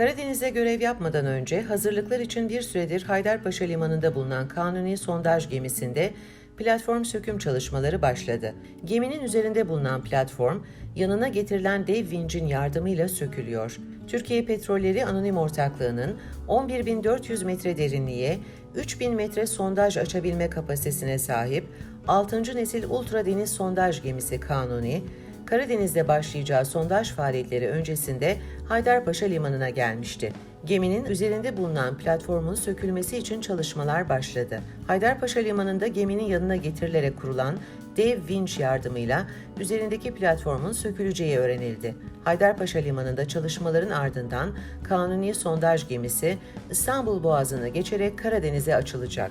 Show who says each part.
Speaker 1: Karadeniz'de görev yapmadan önce hazırlıklar için bir süredir Haydarpaşa Limanı'nda bulunan Kanuni sondaj gemisinde platform söküm çalışmaları başladı. Geminin üzerinde bulunan platform yanına getirilen dev vincin yardımıyla sökülüyor. Türkiye Petrolleri Anonim Ortaklığı'nın 11.400 metre derinliğe 3000 metre sondaj açabilme kapasitesine sahip 6. nesil ultra deniz sondaj gemisi Kanuni, Karadeniz'de başlayacağı sondaj faaliyetleri öncesinde Haydarpaşa Limanı'na gelmişti. Geminin üzerinde bulunan platformun sökülmesi için çalışmalar başladı. Haydarpaşa Limanı'nda geminin yanına getirilerek kurulan dev vinç yardımıyla üzerindeki platformun söküleceği öğrenildi. Haydarpaşa Limanı'nda çalışmaların ardından Kanuni sondaj gemisi İstanbul Boğazı'nı geçerek Karadeniz'e açılacak.